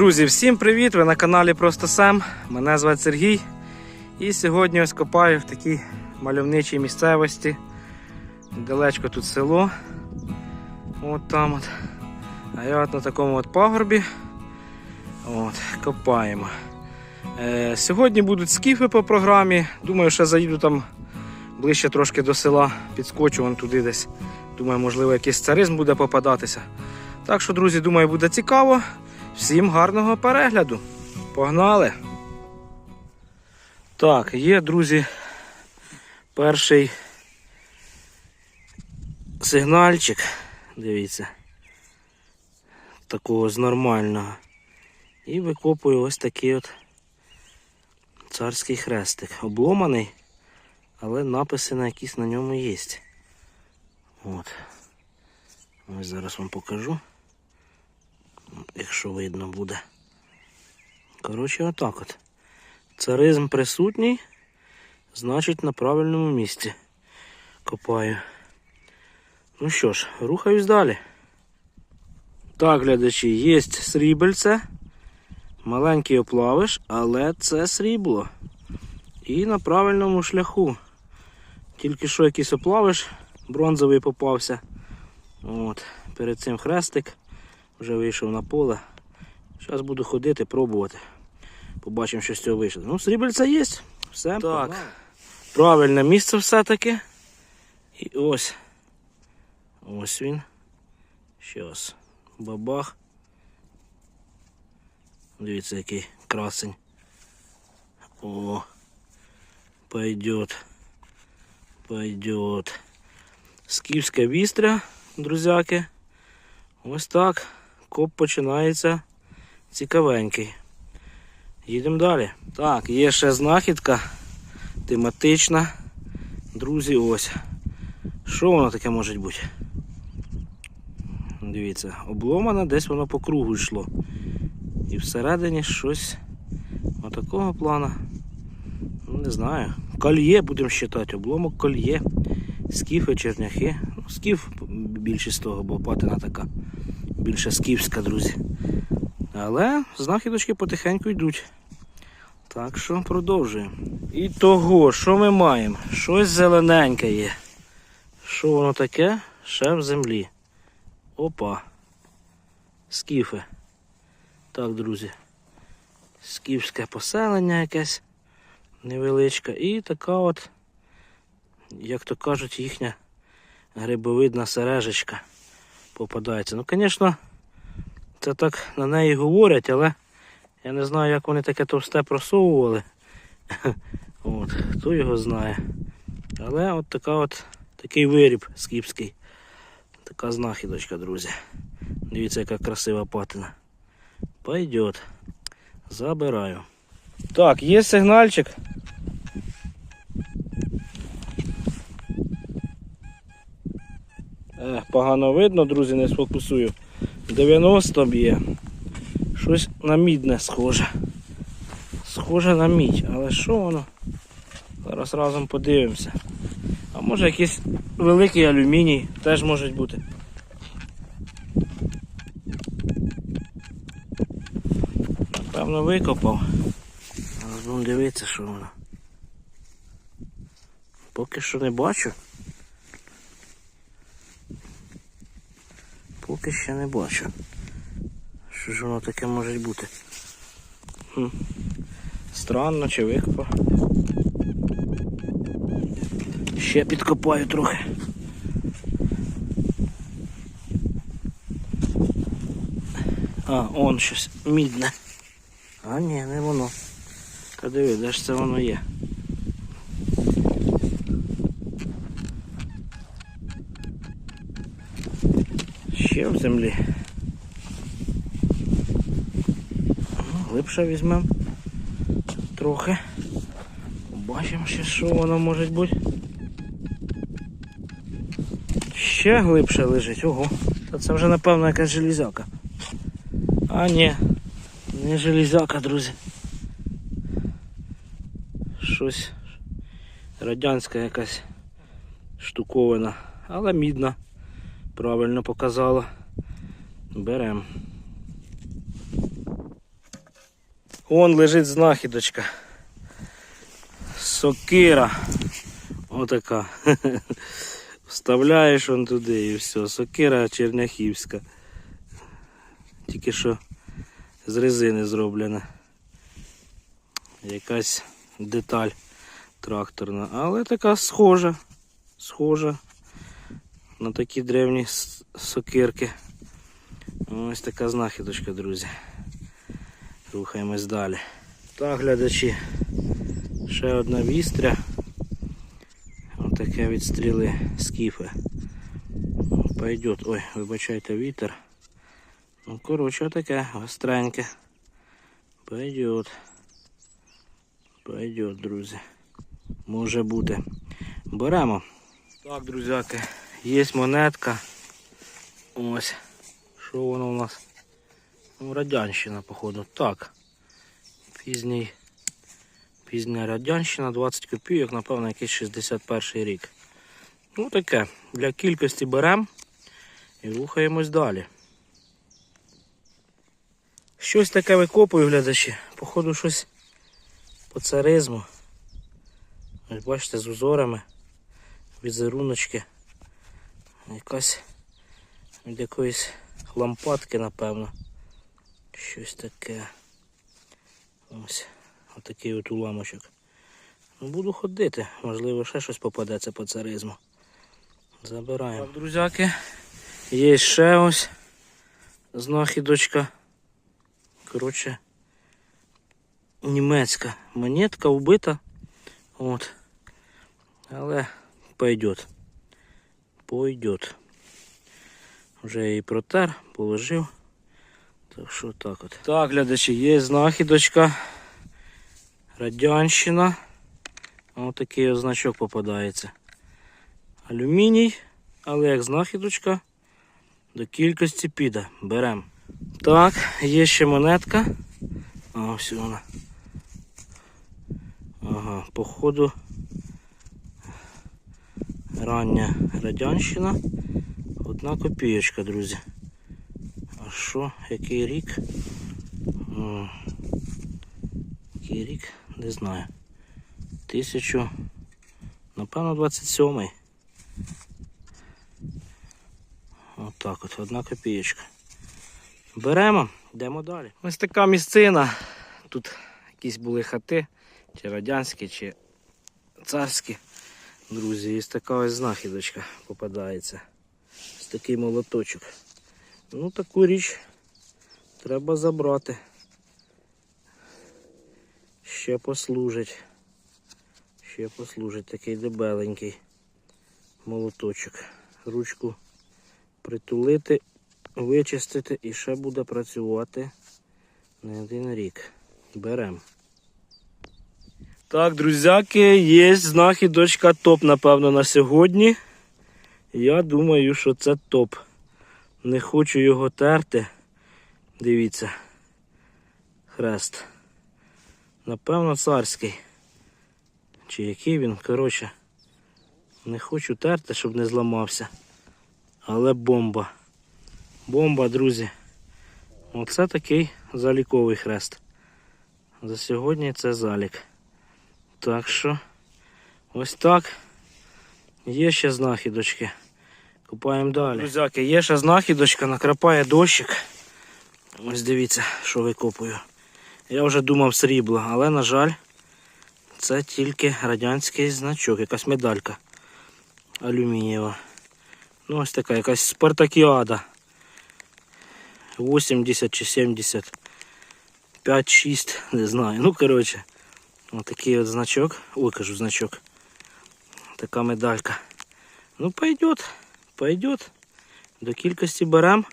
Друзі, всім привіт! Ви на каналі Просто Сем. Мене звати Сергій. І сьогодні ось копаю в такій мальовничій місцевості. Далечко тут село. От там от. А я от на такому от пагорбі. От, копаємо. Е, сьогодні будуть скіфи по програмі. Думаю, що заїду там ближче трошки до села, підскочу вон туди десь. Думаю, можливо, якийсь царизм буде попадатися. Так що, друзі, думаю, буде цікаво. Всім гарного перегляду. Погнали! Так, є, друзі, перший сигнальчик. Дивіться. Такого з нормального. І викопую ось такий от царський хрестик. Обломаний, але написи на якісь на ньому є. От. Ось зараз вам покажу якщо видно буде. Коротше, отак от. Царизм присутній, значить на правильному місці копаю. Ну що ж, рухаюсь далі. Так, глядачі, є срібельце, маленький оплавиш, але це срібло. І на правильному шляху. Тільки що якийсь оплавиш бронзовий попався. От, Перед цим хрестик. Вже вийшов на поле. Зараз буду ходити, пробувати. Побачимо, що з цього вийшло. Ну, срібельця є. Все. Так. Правильне місце все-таки. І ось. Ось він. Щас. Бабах. Дивіться, який красень. О. Пойдет. Пойдет. Скіфська вістря, друзяки. Ось так коп починається цікавенький. Їдемо далі. Так, є ще знахідка тематична. Друзі, ось. Що воно таке може бути? Дивіться, обломане, десь воно по кругу йшло. І всередині щось отакого плана. Ну, не знаю. Кольє будемо вважати, обломок кольє. Скіфи, черняхи. Ну, скіф більшість того, бо патина така більше скіфська, друзі. Але знахідочки потихеньку йдуть. Так що продовжуємо. І того, що ми маємо? Щось зелененьке є. Що воно таке? Ще в землі. Опа. Скіфи. Так, друзі. Скіфське поселення якесь невеличке. І така от, як то кажуть, їхня грибовидна сережечка попадається. Ну, звісно, це так на неї говорять, але я не знаю, як вони таке товсте просовували. От, Хто його знає. Але от така от такий виріб скіпський. Така знахідочка, друзі. Дивіться, яка красива патина. Пойдет. Забираю. Так, є сигнальчик. Погано видно, друзі, не сфокусую. 90 б'є. Щось на мідне схоже. Схоже на мідь, але що воно? Зараз разом подивимося. А може якийсь великий алюміній теж може бути. Напевно викопав. Зараз будемо дивитися, що воно. Поки що не бачу. Поки ще не бачу. Що ж воно таке може бути? Хм. Странно чи викопав. Ще підкопаю трохи. А, он щось мідне. А ні, не воно. Та диви, де ж це воно є? Ще в землі. Ну, Глибше візьмемо трохи. Побачимо ще, що воно може бути. Ще глибше лежить, ого. Та це вже напевно якась железяка. А ні, не железяка, друзі. Щось радянська якась штуковина, але мідна. Правильно показала. Беремо. Вон лежить знахідочка. Сокира. Отака. Вставляєш он туди і все. Сокира черняхівська. Тільки що з резини зроблена. Якась деталь тракторна. Але така схожа. Схожа на такі древні сокирки. Ось така знахідочка, друзі. Рухаємось далі. Так, глядачі. Ще одна вістря. Отаке від стріли скіфи. Пойдет. Ой, вибачайте вітер. Ну, коротше, таке гостреньке. Пойдет. Пойдет, друзі. Може бути. Беремо. Так, друзяки, є монетка. Ось. Що воно у нас? Ну, радянщина, походу. Так. Пізній. Пізня радянщина, 20 копійок, напевно, якийсь 61 рік. Ну таке. Для кількості беремо і рухаємось далі. Щось таке викопую, глядачі. Походу щось по царизму. Ось бачите, з узорами, візеруночки. Якась від якоїсь лампадки, напевно. Щось таке. Ось. Отакий от уламочок. Ну, буду ходити, можливо, ще щось попадеться по царизму. Забираємо. Так, друзяки, є ще ось знахідочка. Коротше, німецька монетка вбита. От. Але пойдет. Пойдет. Вже її протер, положив. Так що так от. Так, глядачі, є знахідочка. Радянщина. Ось такий значок попадається. Алюміній, але як знахідочка до кількості піде. Беремо. Так, є ще монетка. А, ось вона. Ага, походу рання радянщина. Одна копієчка, друзі. А що, який рік? М, Який рік? Не знаю. Тисячу. Напевно, 27-й. Отак от, одна копієчка. Беремо, йдемо далі. Ось така місцина. Тут якісь були хати, чи радянські, чи царські. Друзі, ось така ось знахідочка попадається. Ось такий молоточок. Ну, таку річ треба забрати. Ще послужить. Ще послужить такий дебеленький молоточок. Ручку притулити, вичистити і ще буде працювати не один рік. Беремо. Так, друзяки, є знахідочка топ, напевно, на сьогодні. Я думаю, що це топ. Не хочу його терти. Дивіться. Хрест. Напевно, царський. Чи який він, коротше. Не хочу терти, щоб не зламався. Але бомба. Бомба, друзі. Оце такий заліковий хрест. За сьогодні це залік. Так що, ось так. Є ще знахідочки. Купаємо далі. Друзяки, є ще знахідочка, накрапає дощик. Ось дивіться, що викопую. Я вже думав срібло, але, на жаль, це тільки радянський значок, якась медалька алюмінієва. Ну, ось така якась спартакіада. 80 чи 70. 5-6, не знаю. Ну, коротше, отакий от значок. Ой, кажу значок. Така медалька. Ну, пойдет, пойдет. До кількості берем.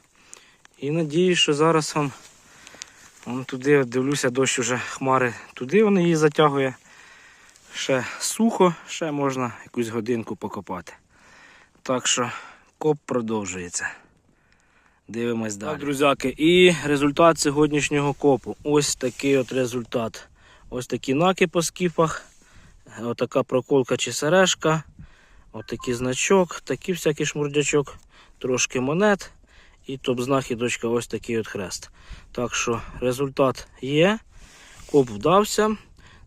І надіюсь, що зараз вам Вон туди от дивлюся, дощ уже хмари туди вони її затягує. Ще сухо, ще можна якусь годинку покопати. Так що коп продовжується. Дивимось далі. Так, друзяки, і результат сьогоднішнього копу. Ось такий от результат. Ось такі наки по скіфах. Отака проколка чи сережка. Отакий значок, такий всякий шмурдячок, трошки монет. І топ-знахідочка ось такий от хрест. Так що результат є. Коп вдався.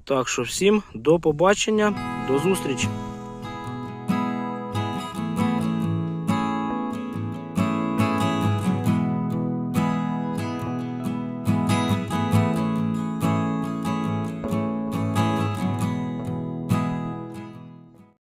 Так що всім до побачення, до зустрічі.